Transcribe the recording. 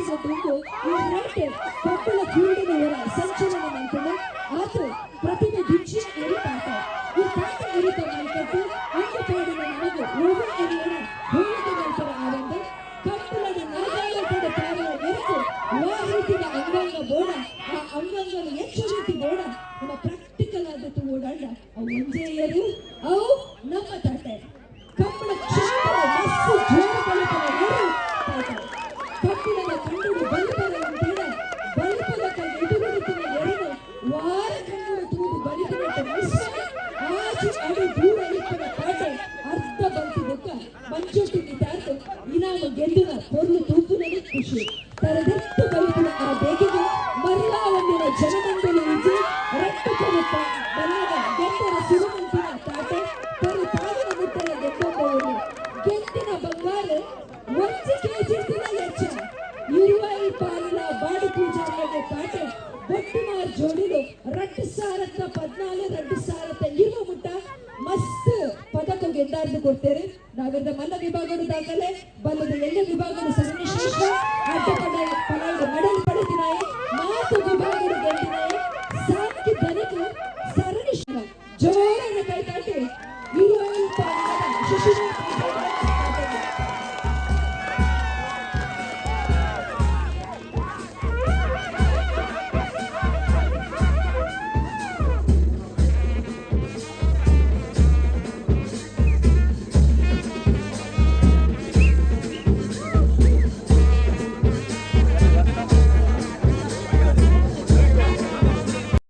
ಕಾಸಿನ ದುಂಡು ಈ ರೇಟ್ ಪಟ್ಟಣ ಕೀಡಿನವರ ಸಂಚಲನ ಮಾಡ್ಕೊಂಡು ಆತು ಪ್ರತಿಭೆ ಭಿಕ್ಷೆ ಎರಿತಾಟ ಈ ತಾತ ಎರಿತ ಮಾಡ್ಕೊಟ್ಟು ಒಂದು ಪೇಡಿನ ನನಗೆ ಒಬ್ಬ ಹೋಳಿಗೆ ನಂತರ ಕಪ್ಪಳದ ನಾಗಾಲಯದ ಕಾರ್ಯ ಅಂಗಾಂಗ ಬೋಡ, ಆ ಅಂಗಾಂಗನ ಹೆಚ್ಚು ರೀತಿ ಬೋಡ, ನಮ್ಮ ಪ್ರಾಕ್ಟಿಕಲ್ ಆದದ್ದು ಓಡಾಡ ಅವು ಒಂದೇ ಅವು ನಮ್ಮ ತಾಟೆ ಕಪ್ಪಳ ಕ್ಷೇತ್ರ ಮಸ್ತು ಜೋರು ಬಲಿಪದ ಏರು ತಾಟ ಕಪ್ಪಳದ ಕಣ್ಣುಡು ಬಲಿಪದ ಅಂತೇಳ ಬಲಿಪದ ಕೈ ಎದುರುಗುತ್ತಿನ ಎರೆದು ವಾರ ತೂದು ಬಲಿಪದ ಮಿಶ್ರ ಆಚೆ ಅರ್ಧ ಬಂತು ಖುಷಿ. ತರದೆತ್ತು ಬಲಿಪಿನ ಆ ಬೇಗಿಗೆ ಮರಳಾ ಒಂದಿನ ಜನಮಂಡಲ ಇಜ್ಜಿ ರಟ್ಟು ಕೊಡುತ್ತ ಬಲ್ಲದ ಗೆದ್ದರ ರಟ್ಟು ಸಾವಿರದ ಪದ್ನಾಲ್ಕು ಎರಡು ಸಾವಿರದ ಇರುವ ಮುಟ್ಟ ಮಸ್ತ್ ಪದಕ ಗೆದ್ದಾರ್ದು ಕೊಡ್ತೇವೆ ನಾವಿಂದ ಮಲ್ಲ ವಿಭಾಗದ ದಾಖಲೆ ಬಲ್ಲದ ಎಲ್ಲ ವಿಭಾಗದ